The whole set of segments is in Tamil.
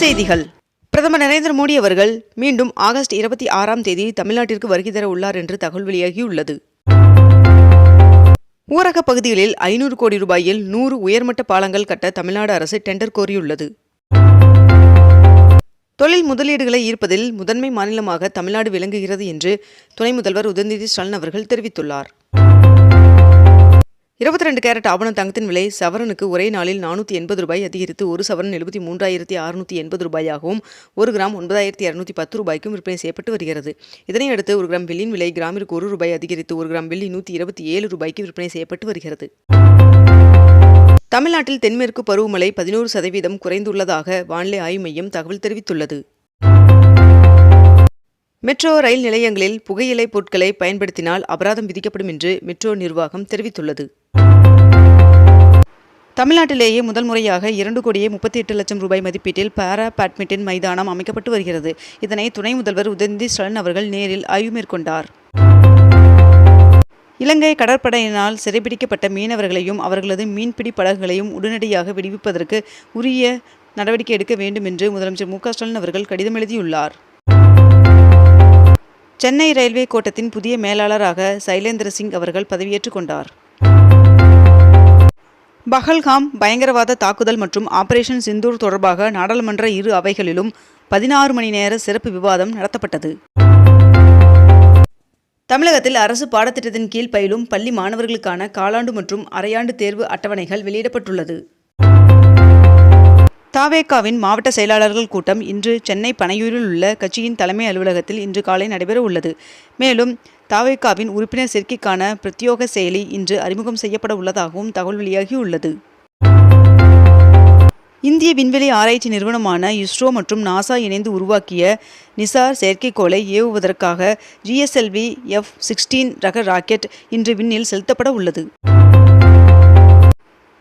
செய்திகள். பிரதமர் நரேந்திர மோடி அவர்கள் மீண்டும் ஆகஸ்ட் இருபத்தி ஆறாம் தேதி தமிழ்நாட்டிற்கு வருகை தர உள்ளார் என்று தகவல் வெளியாகியுள்ளது. ஊரக பகுதிகளில் ஐநூறு கோடி ரூபாயில் நூறு உயர்மட்ட பாலங்கள் கட்ட தமிழ்நாடு அரசு டெண்டர் கோரியுள்ளது. தொழில் முதலீடுகளை ஈர்ப்பதில் முதன்மை மாநிலமாக தமிழ்நாடு விளங்குகிறது என்று துணை முதல்வர் உதயநிதி ஸ்டாலின் அவர்கள் தெரிவித்துள்ளார். இருபத்தி ரெண்டு கேரட் ஆபண தங்கத்தின் விலை சவரனுக்கு ஒரே நாளில் நானூற்றி எண்பது ரூபாய் அதிகரித்து ஒரு சவரன் எழுபத்தி மூன்றாயிரத்தி அறுநூற்றி எண்பது ரூபாயாகவும் ஒரு கிராம் ஒன்பதாயிரத்தி இரநூத்தி பத்து ரூபாய்க்கும் விற்பனை செய்யப்பட்டு வருகிறது. இதனையடுத்து ஒரு கிராம் வெள்ளியின் விலை கிராமிற்கு ஒரு ரூபாய் அதிகரித்து ஒரு கிராம் வெள்ளி நூற்றி இருபத்தி ஏழு ரூபாய்க்கு விற்பனை செய்யப்பட்டு வருகிறது. தமிழ்நாட்டில் தென்மேற்கு பருவமழை பதினோரு சதவீதம் குறைந்துள்ளதாக வானிலை ஆய்வு மையம் தகவல் தெரிவித்துள்ளது. மெட்ரோ ரயில் நிலையங்களில் புகையிலை பொருட்களை பயன்படுத்தினால் அபராதம் விதிக்கப்படும் என்று மெட்ரோ நிர்வாகம் தெரிவித்துள்ளது. தமிழ்நாட்டிலேயே முதல் முறையாக இரண்டு கோடியே முப்பத்தி எட்டு லட்சம் ரூபாய் மதிப்பீட்டில் பாரா பேட்மிண்டன் மைதானம் அமைக்கப்பட்டு வருகிறது. இதனை துணை முதல்வர் உதயநிதி ஸ்டாலின் அவர்கள் நேரில் ஆய்வு மேற்கொண்டார். இலங்கை கடற்படையினால் சிறைபிடிக்கப்பட்ட மீனவர்களையும் அவர்களது மீன்பிடி படகுகளையும் உடனடியாக விடுவிப்பதற்கு உரிய நடவடிக்கை எடுக்க வேண்டும் என்று முதலமைச்சர் மு க ஸ்டாலின் அவர்கள் கடிதம் எழுதியுள்ளார். சென்னை ரயில்வே கோட்டத்தின் புதிய மேலாளராக சைலேந்திர சிங் அவர்கள் பதவியேற்றுக் கொண்டார். பஹல்காம் பயங்கரவாத தாக்குதல் மற்றும் ஆபரேஷன் சிந்தூர் தொடர்பாக நாடாளுமன்ற இரு அவைகளிலும் பதினாறு மணி நேர சிறப்பு விவாதம் நடத்தப்பட்டது. தமிழகத்தில் அரசு பாடத்திட்டத்தின் கீழ் பயிலும் பள்ளி மாணவர்களுக்கான காலாண்டு மற்றும் அரையாண்டு தேர்வு அட்டவணைகள் வெளியிடப்பட்டுள்ளது. தாவேகாவின் மாவட்ட செயலாளர்கள் கூட்டம் இன்று சென்னை பனையூரில் உள்ள கட்சியின் தலைமை அலுவலகத்தில் இன்று காலை நடைபெற உள்ளது. மேலும் தாவேகாவின் உறுப்பினர் சேர்க்கைக்கான பிரத்யோக செயலி இன்று அறிமுகம் செய்யப்பட உள்ளதாகவும் தகவல் வெளியாகியுள்ளது. இந்திய விண்வெளி ஆராய்ச்சி நிறுவனமான இஸ்ரோ மற்றும் நாசா இணைந்து உருவாக்கிய நிசார் செயற்கைக்கோளை ஏவுவதற்காக ஜிஎஸ்எல்வி எஃப் சிக்ஸ்டீன் ரக ராக்கெட் இன்று விண்ணில் செலுத்தப்பட உள்ளது.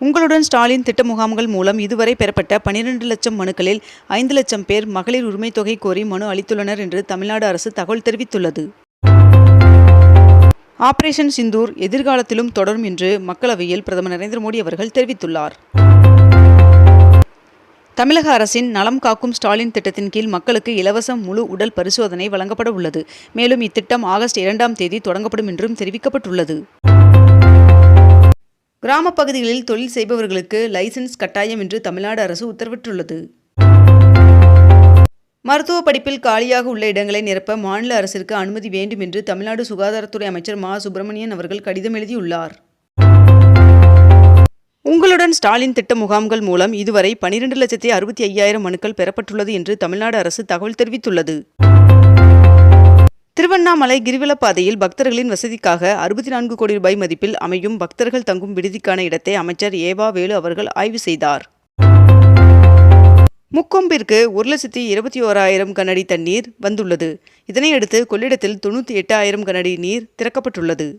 உங்களுடன் ஸ்டாலின் திட்ட முகாம்கள் மூலம் இதுவரை பெறப்பட்ட பனிரெண்டு லட்சம் மனுக்களில் ஐந்து லட்சம் பேர் மகளிர் உரிமை தொகை கோரி மனு அளித்துள்ளனர் என்று தமிழ்நாடு அரசு தகவல் தெரிவித்துள்ளது. ஆபரேஷன் சிந்தூர் எதிர்காலத்திலும் தொடரும் என்று மக்களவையில் பிரதமர் நரேந்திர மோடி அவர்கள் தெரிவித்துள்ளார். தமிழக அரசின் நலம் காக்கும் ஸ்டாலின் திட்டத்தின் கீழ் மக்களுக்கு இலவச முழு உடல் பரிசோதனை வழங்கப்பட உள்ளது. மேலும் இத்திட்டம் ஆகஸ்ட் இரண்டாம் தேதி தொடங்கப்படும் என்றும் தெரிவிக்கப்பட்டுள்ளது. கிராமப் பகுதிகளில் தொழில் செய்பவர்களுக்கு லைசென்ஸ் கட்டாயம் என்று தமிழ்நாடு அரசு உத்தரவிட்டுள்ளது. மருத்துவ படிப்பில் காலியாக உள்ள இடங்களை நிரப்ப மாநில அரசிற்கு அனுமதி வேண்டும் என்று தமிழ்நாடு சுகாதாரத்துறை அமைச்சர் மா. சுப்பிரமணியன் அவர்கள் கடிதம் எழுதியுள்ளார். உங்களுடன் ஸ்டாலின் திட்ட முகாம்கள் மூலம் இதுவரை பனிரெண்டு லட்சத்தி அறுபத்தி ஐயாயிரம் மனுக்கள் பெறப்பட்டுள்ளது என்று தமிழ்நாடு அரசு தகவல் தெரிவித்துள்ளது. திருவண்ணாமலை கிரிவல பாதையில் பக்தர்களின் வசதிக்காக அறுபத்தி நான்கு கோடி ரூபாய் மதிப்பில் அமையும் பக்தர்கள் தங்கும் விடுதிக்கான இடத்தை அமைச்சர் ஏவா வேலு அவர்கள் ஆய்வு செய்தார். முக்கொம்பிற்கு ஒரு லட்சத்தி இருபத்தி ஓராயிரம் கனடி தண்ணீர் வந்துள்ளது. இதனையடுத்து கொள்ளிடத்தில் தொண்ணூற்றி எட்டாயிரம் கனடி நீர் திறக்கப்பட்டுள்ளது.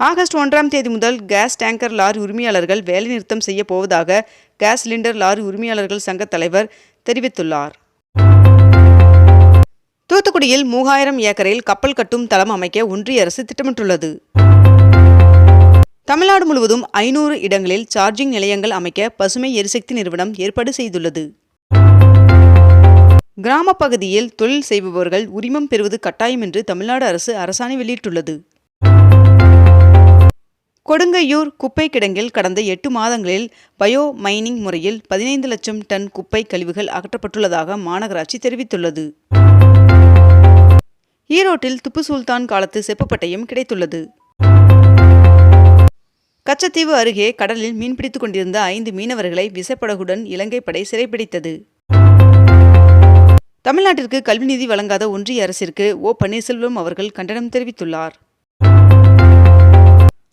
ஆகஸ்ட் ஒன்றாம் தேதி முதல் கேஸ் டேங்கர் லாரி உரிமையாளர்கள் வேலைநிறுத்தம் செய்ய போவதாக கேஸ் சிலிண்டர் லாரி உரிமையாளர்கள் சங்க தலைவர் தெரிவித்துள்ளார். தூத்துக்குடியில் மூவாயிரம் ஏக்கரில் கப்பல் கட்டும் தளம் அமைக்க ஒன்றிய அரசு திட்டமிட்டுள்ளது. தமிழ்நாடு முழுவதும் ஐநூறு இடங்களில் சார்ஜிங் நிலையங்கள் அமைக்க பசுமை எரிசக்தி நிறுவனம் ஏற்பாடு செய்துள்ளது. கிராம பகுதியில் தொழில் செய்பவர்கள் உரிமம் பெறுவது கட்டாயம் என்று தமிழ்நாடு அரசு அரசாணை வெளியிட்டுள்ளது. கொடுங்கையூர் குப்பை கிடங்கில் கடந்த எட்டு மாதங்களில் பயோ மைனிங் முறையில் பதினைந்து லட்சம் டன் குப்பை கழிவுகள் அகற்றப்பட்டுள்ளதாக மாநகராட்சி தெரிவித்துள்ளது. ஈரோட்டில் துப்பு சுல்தான் காலத்து செப்புப்பட்டையும் கிடைத்துள்ளது. கச்சத்தீவு அருகே கடலில் மீன்பிடித்துக் கொண்டிருந்த ஐந்து மீனவர்களை விசப்படகுடன் இலங்கை படை சிறைப்பிடித்தது தமிழ்நாட்டிற்கு கல்வி நிதி வழங்காத ஒன்றிய அரசிற்கு ஓ. பன்னீர்செல்வம் அவர்கள் கண்டனம் தெரிவித்துள்ளார்.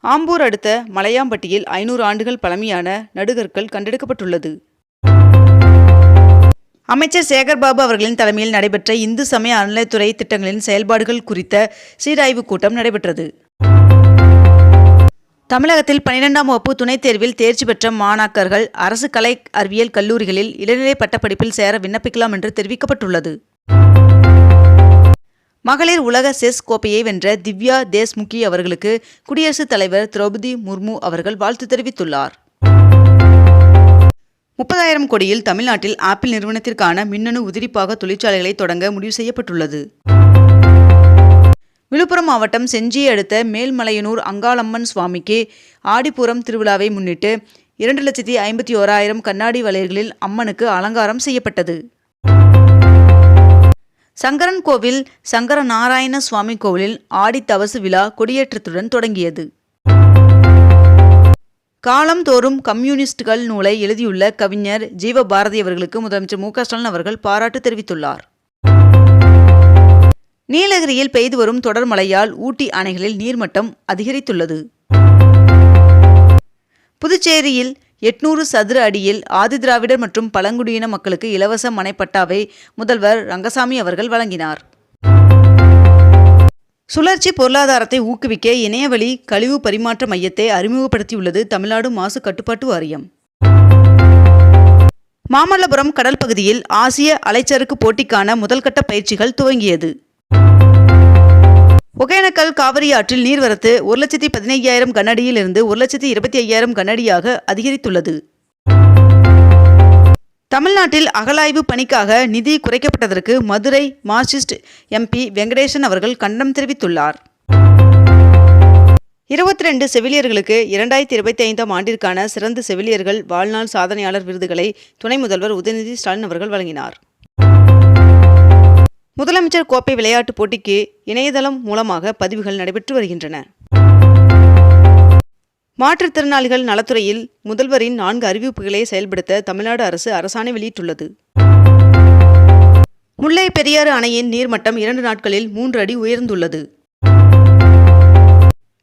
ஆம்பூர் அடுத்த மலையாம்பட்டியில் ஐநூறு ஆண்டுகள் பழமையான நடுகற்கள் கண்டெடுக்கப்பட்டுள்ளது. அமைச்சர் சேகர்பாபு அவர்களின் தலைமையில் நடைபெற்ற இந்து சமய அறநிலைத்துறை திட்டங்களின் செயல்பாடுகள் குறித்த சீராய்வுக் கூட்டம் நடைபெற்றது. தமிழகத்தில் பனிரெண்டாம் வகுப்பு துணைத் தேர்வில் தேர்ச்சி பெற்ற மாணாக்கர்கள் அரசு கலை அறிவியல் கல்லூரிகளில் இளநிலை பட்டப்படிப்பில் சேர விண்ணப்பிக்கலாம் என்று தெரிவிக்கப்பட்டுள்ளது. மகளிர் உலக செஸ் கோப்பையை வென்ற திவ்யா தேஷ்முகி அவர்களுக்கு குடியரசுத் தலைவர் திரௌபதி முர்மு அவர்கள் வாழ்த்து தெரிவித்துள்ளார். முப்பதாயிரம் கோடியில் தமிழ்நாட்டில் ஆப்பிள் நிறுவனத்திற்கான மின்னணு உதிரிப்பாக தொழிற்சாலைகளை தொடங்க முடிவு செய்யப்பட்டுள்ளது. விழுப்புரம் மாவட்டம் செஞ்சியை அடுத்த மேல்மலையனூர் அங்காளம்மன் சுவாமிக்கு ஆடிப்பூரம் திருவிழாவை முன்னிட்டு இரண்டு லட்சத்தி ஐம்பத்தி ஓராயிரம் கண்ணாடி வளையல்களில் அம்மனுக்கு அலங்காரம் செய்யப்பட்டது. சங்கரன் கோவில் சங்கர நாராயண சுவாமி கோவிலில் ஆடி தவசு விழா கொடியேற்றத்துடன் தொடங்கியது. காலம்தோறும் கம்யூனிஸ்டுகள் நூலை எழுதியுள்ள கவிஞர் ஜீவபாரதி அவர்களுக்கு முதலமைச்சர் மு ஸ்டாலின் அவர்கள் பாராட்டு தெரிவித்துள்ளார். நீலகிரியில் பெய்து வரும் தொடர் மழையால் ஊட்டி அணைகளில் நீர்மட்டம் அதிகரித்துள்ளது. புதுச்சேரியில் எட்நூறு சதுர அடியில் ஆதிதிராவிடர் மற்றும் பழங்குடியின மக்களுக்கு இலவச மனைப்பட்டாவை முதல்வர் ரங்கசாமி அவர்கள் வழங்கினார். சுழற்சி பொருளாதாரத்தை ஊக்குவிக்க இணையவழி கழிவு பரிமாற்ற மையத்தை அறிமுகப்படுத்தியுள்ளது தமிழ்நாடு மாசு கட்டுப்பாட்டு வாரியம். மாமல்லபுரம் கடல் பகுதியில் ஆசிய அலைச்சறுக்கு போட்டிக்கான முதல்கட்ட பயிற்சிகள் துவங்கியது. ஒகேனக்கல் காவிரி ஆற்றில் நீர்வரத்து ஒரு லட்சத்தி பதினையாயிரம் கனஅடியில் இருந்து ஒரு லட்சத்தி இருபத்தி ஐயாயிரம் கனஅடியாக அதிகரித்துள்ளது. தமிழ்நாட்டில் அகலாய்வு பணிக்காக நிதி குறைக்கப்பட்டதற்கு மதுரை மார்க்சிஸ்ட் எம்பி வெங்கடேசன் அவர்கள் கண்டனம் தெரிவித்துள்ளார். இருபத்தி ரெண்டு செவிலியர்களுக்கு இரண்டாயிரத்தி இருபத்தி ஐந்தாம் ஆண்டிற்கான சிறந்த செவிலியர்கள் வாழ்நாள் சாதனையாளர் விருதுகளை துணை முதல்வர் உதயநிதி ஸ்டாலின் அவர்கள் வழங்கினார். முதலமைச்சர் கோப்பை விளையாட்டுப் போட்டிக்கு இணையதளம் மூலமாக பதிவுகள் நடைபெற்று வருகின்றன. மாற்றுத்திறனாளிகள் நலத்துறையில் முதல்வரின் நான்கு அறிவிப்புகளை செயல்படுத்த தமிழ்நாடு அரசு அரசாணை வெளியிட்டுள்ளது. முல்லை பெரியாறு அணையின் நீர்மட்டம் இரண்டு நாட்களில் மூன்று அடி உயர்ந்துள்ளது.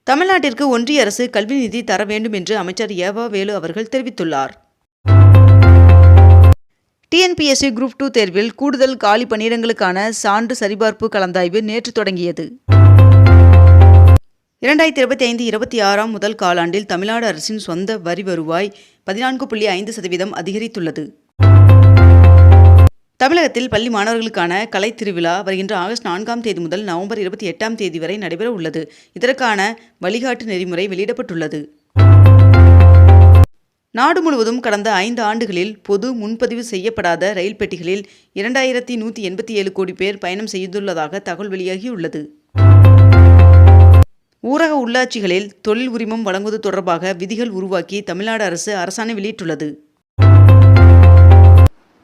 தமிழ்நாட்டிற்கு ஒன்றிய அரசு கல்வி நிதி தர வேண்டும் என்று அமைச்சர் ஏவா வேலு அவர்கள் தெரிவித்துள்ளார். டிஎன்பிஎஸ்சி குரூப் டூ தேர்வில் கூடுதல் காலி பணியிடங்களுக்கான சான்று சரிபார்ப்பு கலந்தாய்வு நேற்று தொடங்கியது. இரண்டாயிரத்தி இருபத்தி ஐந்து இருபத்தி ஆறாம் முதல் காலாண்டில் தமிழ்நாடு அரசின் சொந்த வரி வருவாய் பதினான்கு புள்ளி ஐந்து சதவீதம் அதிகரித்துள்ளது. தமிழகத்தில் பள்ளி மாணவர்களுக்கான கலை திருவிழா வருகின்ற ஆகஸ்ட் நான்காம் தேதி முதல் நவம்பர் இருபத்தி எட்டாம் தேதி வரை நடைபெற உள்ளது. இதற்கான வழிகாட்டு நெறிமுறை வெளியிடப்பட்டுள்ளது. நாடு முழுவதும் கடந்த ஐந்து ஆண்டுகளில் பொது முன்பதிவு செய்யப்படாத ரயில் பெட்டிகளில் இரண்டாயிரத்தி நூற்றி எண்பத்தி ஏழு கோடி பேர் பயணம் செய்துள்ளதாக தகவல் வெளியாகியுள்ளது. ஊரக உள்ளாட்சிகளில் தொழில் உரிமம் வழங்குவது தொடர்பாக விதிகள் உருவாக்கி தமிழ்நாடு அரசு அரசாணை வெளியிட்டுள்ளது.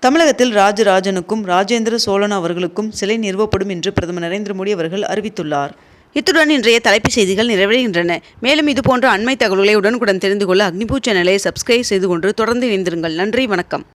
தமிழகத்தில் ராஜராஜனுக்கும் ராஜேந்திர சோழன் அவர்களுக்கும் சிலை நிறுவப்படும் என்று பிரதமர் நரேந்திர மோடி அவர்கள் அறிவித்துள்ளார். இத்துடன் இன்றைய தலைப்புச் செய்திகள் நிறைவடைகின்றன. மேலும் இதுபோன்ற அண்மை தகவல்களை உடனுக்குடன் தெரிந்து கொள்ள அக்னிபூ சேனலை சப்ஸ்கிரைப் செய்து கொண்டு தொடர்ந்து இணைந்திருங்கள். நன்றி வணக்கம்.